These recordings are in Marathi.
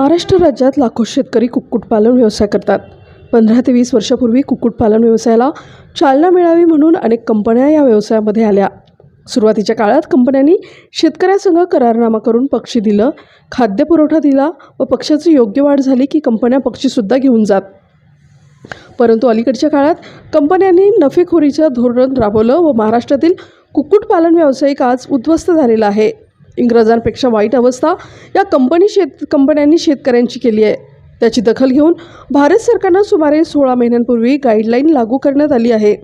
महाराष्ट्र राज्यात लाखो शेतकरी कुक्कुटपालन व्यवसाय करतात. पंधरा ते वीस वर्षापूर्वी कुक्कुटपालन व्यवसायाला चालना मिळावी म्हणून अनेक कंपन्या या व्यवसायामध्ये आल्या. सुरुवातीच्या काळात कंपन्यांनी शेतकऱ्यासंग करारनामा करून पक्षी दिलं खाद्यपुरवठा दिला व पक्षाची योग्य वाढ झाली की कंपन्या पक्षीसुद्धा घेऊन जात. परंतु अलीकडच्या काळात कंपन्यांनी नफेखोरीचं धोरण राबवलं व महाराष्ट्रातील कुक्कुटपालन व्यावसायिक आज उद्ध्वस्त झालेला आहे. इंग्रजांपेक्षा वाईट अवस्था या कंपनी शेत कंपन्यांनी शेतकऱ्यांची केली आहे. त्याची दखल घेऊन भारत सरकारनं सुमारे सोळा महिन्यांपूर्वी गाईडलाईन लागू करण्यात आली आहे.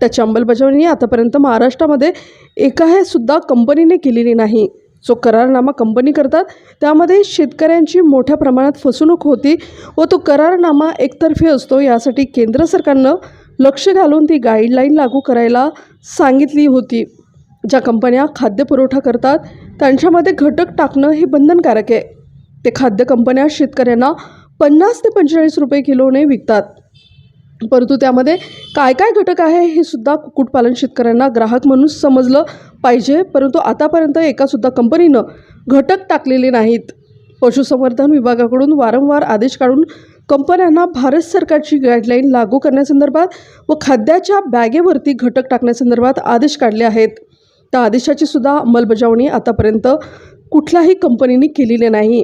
त्याची अंमलबजावणी आतापर्यंत महाराष्ट्रामध्ये एकाही सुद्धा कंपनीने केलेली नाही. जो करारनामा कंपनी करतात त्यामध्ये शेतकऱ्यांची मोठ्या प्रमाणात फसवणूक होती व तो करारनामा एकतर्फी असतो यासाठी केंद्र सरकारनं लक्ष घालून ती गाईडलाईन लागू करायला सांगितली होती. ज्या कंपन्या खाद्यपुरवठा करतात त्यांच्यामध्ये घटक टाकणं हे बंधनकारक आहे. ते खाद्य कंपन्या शेतकऱ्यांना पन्नास ते पंचेचाळीस रुपये किलोने विकतात. परंतु त्यामध्ये काय काय घटक आहे हे सुद्धा कुक्कुटपालन शेतकऱ्यांना ग्राहक म्हणून समजलं पाहिजे. परंतु आतापर्यंत एकासुद्धा कंपनीनं घटक टाकलेले नाहीत. पशुसंवर्धन विभागाकडून वारंवार आदेश काढून कंपन्यांना भारत सरकारची गाईडलाईन लागू करण्यासंदर्भात व खाद्याच्या बॅगेवरती घटक टाकण्यासंदर्भात आदेश काढले आहेत. त्या आदेशाची सुद्धा अंमलबजावणी आतापर्यंत कुठल्याही कंपनीने केलेली नाही.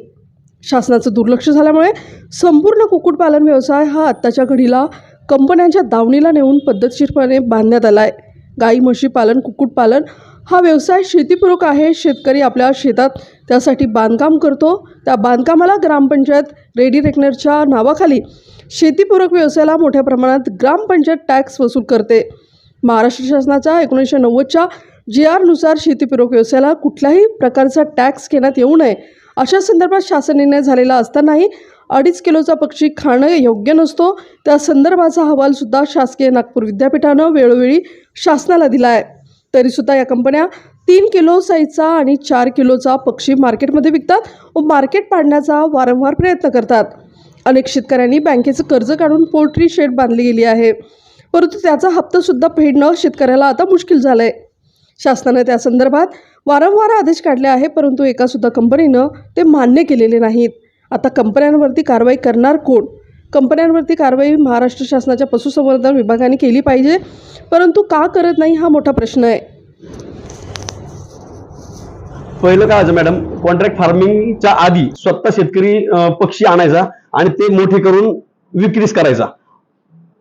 शासनाचं दुर्लक्ष झाल्यामुळे संपूर्ण कुक्कुटपालन व्यवसाय हा आत्ताच्या घडीला कंपन्यांच्या दावणीला नेऊन पद्धतशीरपणे बांधण्यात आला आहे गाई म्हशी पालन कुक्कुटपालन हा व्यवसाय शेतीपूरक आहे. शेतकरी आपल्या शेतात त्यासाठी बांधकाम करतो. त्या बांधकामाला ग्रामपंचायत रेडी रेकनरच्या नावाखाली शेतीपूरक व्यवसायाला मोठ्या प्रमाणात ग्रामपंचायत टॅक्स वसूल करते. महाराष्ट्र शासनाच्या एकोणीसशे नव्वदच्या जी आरनुसार शेतीपूरक व्यवसायाला कुठल्याही प्रकारचा टॅक्स घेण्यात येऊ नये. अशा संदर्भात शासन निर्णय झालेला असतानाही अडीच किलोचा पक्षी खाणं योग्य नसतो. त्या संदर्भाचा अहवालसुद्धा शासकीय नागपूर विद्यापीठानं वेळोवेळी शासनाला दिला आहे. तरीसुद्धा या कंपन्या तीन किलो साईजचा आणि चार किलोचा पक्षी मार्केटमध्ये विकतात व मार्केट पाडण्याचा वारंवार प्रयत्न करतात. अनेक शेतकऱ्यांनी बँकेचं कर्ज काढून पोल्ट्री शेड बांधली गेली आहे. परंतु त्याचा हप्तासुद्धा फेडणं शेतकऱ्याला आता मुश्किल झालं आहे शासनाने त्या संदर्भात वारंवार आदेश काढले आहे परंतु एकासुद्धा कंपनीनं ते मान्य केलेले नाहीत. आता कंपन्यांवरती कारवाई करणार कोण? कंपन्यांवरती कारवाई महाराष्ट्र शासनाच्या पशुसंवर्धन विभागाने केली पाहिजे परंतु का करत नाही हा मोठा प्रश्न आहे. पहिलं काय मॅडम कॉन्ट्रॅक्ट फार्मिंगच्या आधी स्वतः शेतकरी पक्षी आणायचा आणि ते मोठे करून विक्रीस करायचा.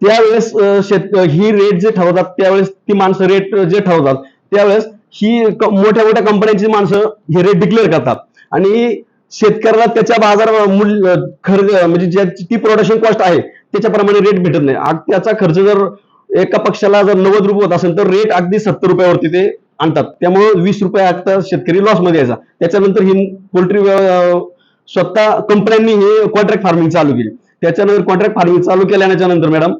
त्यावेळेस शेत ही रेट जे ठरवतात त्यावेळेस ती माणसं रेट जे ठरवतात त्यावेळेस ही मोठ्या मोठ्या कंपन्यांची माणसं हे रेट डिक्लेअर करतात. आणि शेतकऱ्याला त्याच्या बाजार मूल्य खर्च म्हणजे ज्या ती प्रोडक्शन कॉस्ट आहे त्याच्याप्रमाणे रेट भेटत नाही. त्याचा खर्च जर एका पक्षाला जर नव्वद रुपये होत असेल तर रेट अगदी सत्तर रुपयावरती ते आणतात. त्यामुळे वीस रुपये आता शेतकरी लॉसमध्ये यायचा. त्याच्यानंतर ही पोल्ट्री स्वतः कंपन्यांनी हे कॉन्ट्रॅक्ट फार्मिंग चालू केली. त्याच्यानंतर कॉन्ट्रॅक्ट फार्मिंग चालू केल्याच्यानंतर मॅडम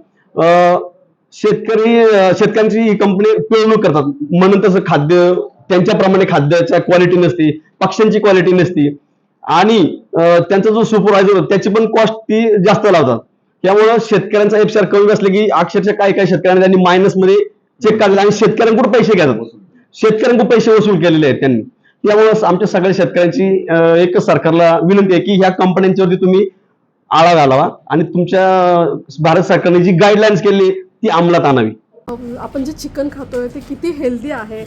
शेतकरी शेतकऱ्यांची ही कंपनी पिळवणूक करतात. म्हणून तसं खाद्य त्यांच्याप्रमाणे खाद्याच्या क्वालिटी नसती पक्ष्यांची क्वालिटी नसती. आणि त्यांचा जो सुपरवायझर होता त्याची पण कॉस्ट ती जास्त लावतात. त्यामुळं शेतकऱ्यांचा एफसीआर कमी असले की अक्षरशः काही काही शेतकऱ्यांनी त्यांनी मायनसमध्ये चेक काढले आणि शेतकऱ्यांकडून पैसे घेतात? शेतकऱ्यांकडून पैसे वसूल केलेले आहेत त्यांनी. त्यामुळं आमच्या सगळ्या शेतकऱ्यांची एक एकच सरकारला विनंती आहे की ह्या कंपन्यांच्यावरती तुम्ही आळा घालावा. आणि तुमच्या भारत सरकारने जी गाईडलाईन्स केली ती अंमलात आणावी. आपण जे चिकन खातोय ते किती हेल्दी आहे.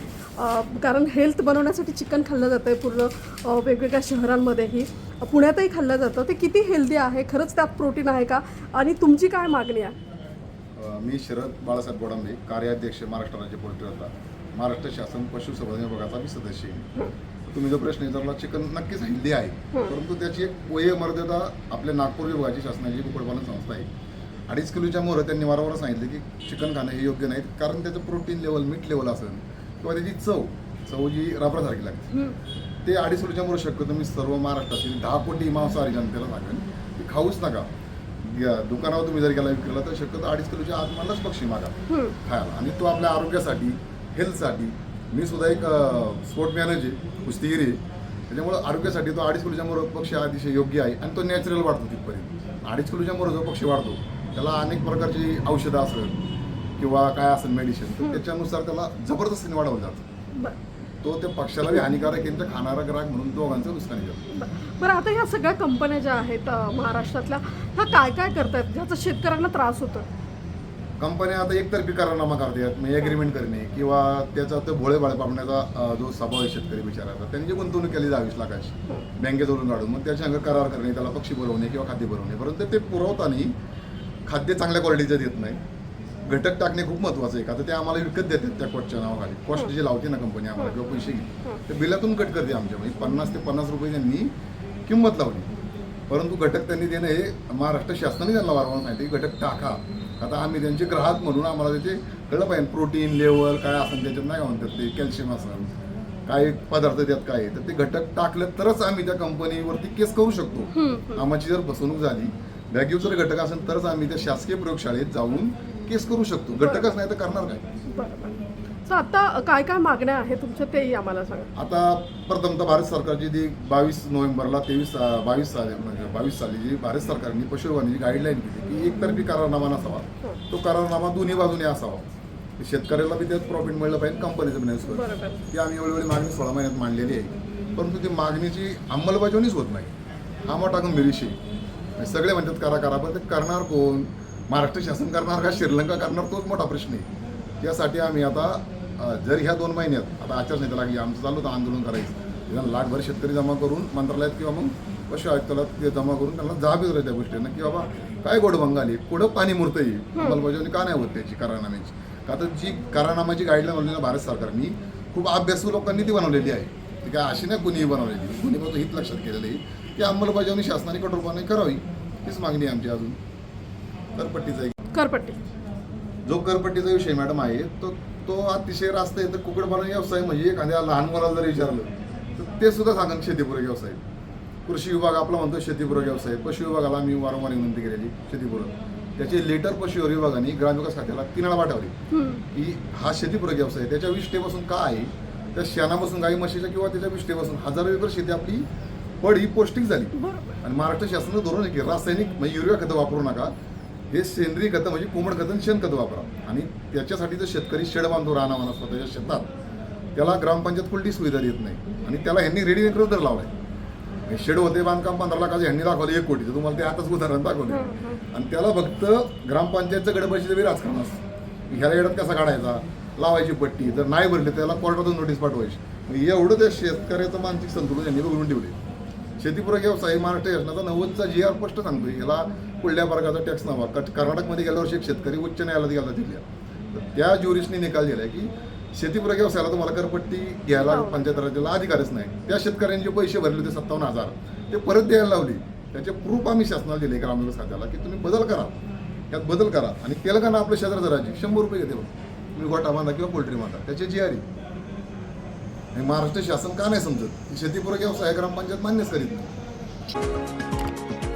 कारण हेल्थ बनवण्यासाठी चिकन खाल्लं जातं आहे पूर्ण वेगवेगळ्या शहरांमध्येही. पुण्यातही खाल्लं जातं. ते किती हेल्दी आहे? खरंच त्यात प्रोटीन आहे का? आणि तुमची काय मागणी आहे? मी शरद बाळासाहेब गोडांबे कार्याध्यक्ष महाराष्ट्र राज्य पोल्ट्री होता महाराष्ट्र शासन पशुसंवर्धन विभागाचा मी सदस्य आहे. तुम्ही जो प्रश्न विचारला चिकन नक्कीच हेल्दी आहे. परंतु त्याची एक वय मर्यादा आपल्या नागपूर विभागाची शासनाची कुक्कुटपालन संस्था आहे अडीच किलोच्या मोहर त्यांनी वारंवार सांगितले की चिकन खाणं हे योग्य नाही कारण त्याचं प्रोटीन लेवल मीठ लेवल असेल किंवा त्याची चव चव जी रबरासारखी लागते. ते अडीच किलोच्या मोहर शक्यतो मी सर्व महाराष्ट्रातील दहा कोटी मांसाहारी जनतेला सांगेन की खाऊच नका. या दुकानावर तुम्ही जर गेला विक्रीला तर शक्यतो अडीच किलोच्या आतमधलाच पक्षी मागा. खायला. आणि तो आपल्या आरोग्यासाठी हेल्थसाठी मी सुद्धा एक स्पोर्टमॅनच आहे कुस्तीगिरी आहे. त्याच्यामुळं आरोग्यासाठी तो अडीच किलोच्या मोर पक्षी अतिशय योग्य आहे आणि तो नॅचरल वाढतो तिथपर्यंत. अडीच किलोच्या मोर जो पक्षी वाढतो त्याला अनेक प्रकारची औषधं असेल किंवा काय असेल मेडिसिन तर त्याच्यानुसार त्याला जबरदस्तीने वाढवलं जातं. तो त्या पक्षाला बी हानिकारक आहे आणि खाणारा ग्राहक म्हणून दोघांचं नुकसान ब- बरं. आता ह्या सगळ्या कंपन्या ज्या आहेत महाराष्ट्रातल्या ह्या काय काय करतायत? ज्याचा शेतकऱ्यांना त्रास होतो कंपन्या आता एकतर्फी करारनामा करतात म्हणजे अग्रीमेंट करणे किंवा त्याचा तो भोळे भाळे पाडण्याचा अं, जो स्वभाव आहे शेतकरी बिचाराचा त्यांनी गुंतवणूक केली दहावीस लाखाची बँकेजवळून काढून मग त्याच्या अंग करार करणे त्याला पक्षी पुरवणे किंवा खाद्य पुरवणे परंतु ते पुरवताना खाद्य चांगल्या क्वालिटीचं देत नाही. घटक टाकणे खूप महत्त्वाचं आहे का? तर ते आम्हाला विकत देतात त्या कॉस्टच्या नावाखाली. कॉस्ट जे लावते ना कंपनी आम्हाला किंवा पैसे घेते ते बिलातून कट करते आमच्या. म्हणजे पन्नास ते पन्नास रुपये त्यांनी किंमत लावली. परंतु घटक त्यांनी देणं हे महाराष्ट्र शासनाने त्यांना वारंवार सांगितलं घटक टाका. आता आम्ही त्यांचे ग्राहक म्हणून आम्हाला त्याचे कळलं पाहिजे. प्रोटीन लेवल काय असेल त्याच्यात नाही म्हणतात ते. कॅल्शियम असेल काय पदार्थ त्यात काय तर ते घटक टाकले तरच आम्ही त्या कंपनीवरती केस करू शकतो. आम्हाची जर फसवणूक झाली व्हॅग्यू जर घटक असेल तरच आम्ही त्या शासकीय प्रयोगशाळेत जाऊन केस करू शकतो. घटकच नाही तर करणार काय? आता काय काय मागण्या आहेत तुमच्या तेही आम्हाला सांगा. आता प्रथमतः भारत सरकारची जी बावीस नोव्हेंबरला तेवीस बावीस साली म्हणजे बावीस साली जी भारत सरकारने पशुधनाची गाईडलाईन केली की एकतर्फी करारनामा नसावा. तो करारनामा दोन्ही बाजूने असावा. शेतकऱ्याला बी त्यात प्रॉफिट मिळलं पाहिजे कंपनीचं बरं ती आम्ही वेळोवेळी मागणी सोळा महिन्यात मांडलेली आहे. परंतु ती मागणीची अंमलबजावणीच होत नाही. हा मोठा गंभीर विषय आहे. सगळे म्हणतात करा करा पण ते करणार कोण? महाराष्ट्र शासन करणार का? श्रीलंका करणार? तोच मोठा प्रश्न आहे. त्यासाठी आम्ही आता जर ह्या दोन महिन्यात आता आचारसंहिता लागली आमचं चालू होतं आंदोलन करायचं. निदान लाखभर शेतकरी जमा करून मंत्रालयात किंवा मग पशु आयुक्ताला ते जमा करून त्यांना जाब येतो त्या गोष्टींना की बाबा काय गोडभंग आली कुठं पाणी मुरतं येईल अंमलबजावणी का नाही होत त्याची करारनाम्याची का तर जी करारनामाची गाईडलाईन बनवलेली भारत सरकारने खूप अभ्यासू लोकांनी ती बनवलेली आहे. ती काय अशी नाही कुणीही बनवलेली. कुणी फक्त हित लक्षात केलेलं आहे. की अंमलबजावणी शासनाने कठोरपणे करावी हीच मागणी आमची अजून. करपट्टीचा करपट्टी. जो करपट्टीचा विषय मॅडम आहे तो तो अतिशय रास्त आहे तर कुक्कुटपालन व्यवसाय म्हणजे एखाद्या लहान मुलाला जर विचारलं तर ते सुद्धा सांगन शेतीपूरक व्यवसाय. कृषी विभाग आपला म्हणतो शेतीपूरक व्यवसाय पशु विभागाला आम्ही वारंवार विनंती केलेली शेतीपूरक. त्याचे लेटर पशु विभागाने ग्रामविकास खात्याला तीन वेळा पाठवली. की हा शेतीपूरक व्यवसाय. त्याच्या विष्ठेपासून काय आहे त्या शेणापासून गाई म्हशीच्या किंवा त्याच्या विष्ठेपासून हजारो एकर शेती आपली पड ही पौष्टिक झाली आणि महाराष्ट्र शासनाचं धोरण आहे की रासायनिक म्हणजे युरिया खतं वापरू नका. हे सेंद्रिय खतं म्हणजे कोंबड खतं आणि शेण खतं वापरा. आणि त्याच्यासाठी जर शेतकरी शेड बांधतो राहणार स्वतःच्या शेतात त्याला ग्रामपंचायत कुलटी सुविधा देत नाही. आणि त्याला ह्यांनी रेडी मेकर दर लावलाय. हे शेड होते बांधकाम पंधरा लाखाचे ह्यांनी दाखवले एक कोटीचं. तुम्हाला ते आताच उदाहरण दाखवलं. आणि त्याला फक्त ग्रामपंचायतचं गडबडीचं बी राजकारण असतं. ह्याला येड्यात कसा काढायचा? लावायची पट्टी. जर नाही भरली त्याला कोर्टातून नोटीस पाठवायची. एवढं त्या शेतकऱ्याचं मानसिक संतुलन यांनी बघून ठेवले शेतीपूरक व्यवसाय महाराष्ट्र शासनाचा नव्वदचा जी आर स्पष्ट सांगतोय. याला कुठल्या वर्गाचा टॅक्स नवा. कर्नाटकमध्ये गेल्या वर्षी एक शेतकरी उच्च न्यायालयात गेला जिल्ह्यात तर त्या ज्युरिशने निकाल दिलाय की शेतीपूरक व्यवसायाला तुम्हाला करपट्टी घ्यायला पंचायत राज्याला अधिकारच नाही. त्या शेतकऱ्यांनी जे पैसे भरले होते सत्तावन्न हजार. ते परत द्यायला लावले. त्याचे प्रूफ आम्ही शासनाला दिले ग्रामविकास खात्याला की तुम्ही बदल करा. यात बदल करा. आणि तेलंगणा आपल्या शेजारचं राज्य शंभर रुपये घेते बघ. तुम्ही गोटा बांधा किंवा पोल्ट्री बांधा. त्याची जी आर आणि महाराष्ट्र शासन का नाही समजत? शेतीपूरक व्यवसाय ग्रामपंचायत मान्यच करीत नाही.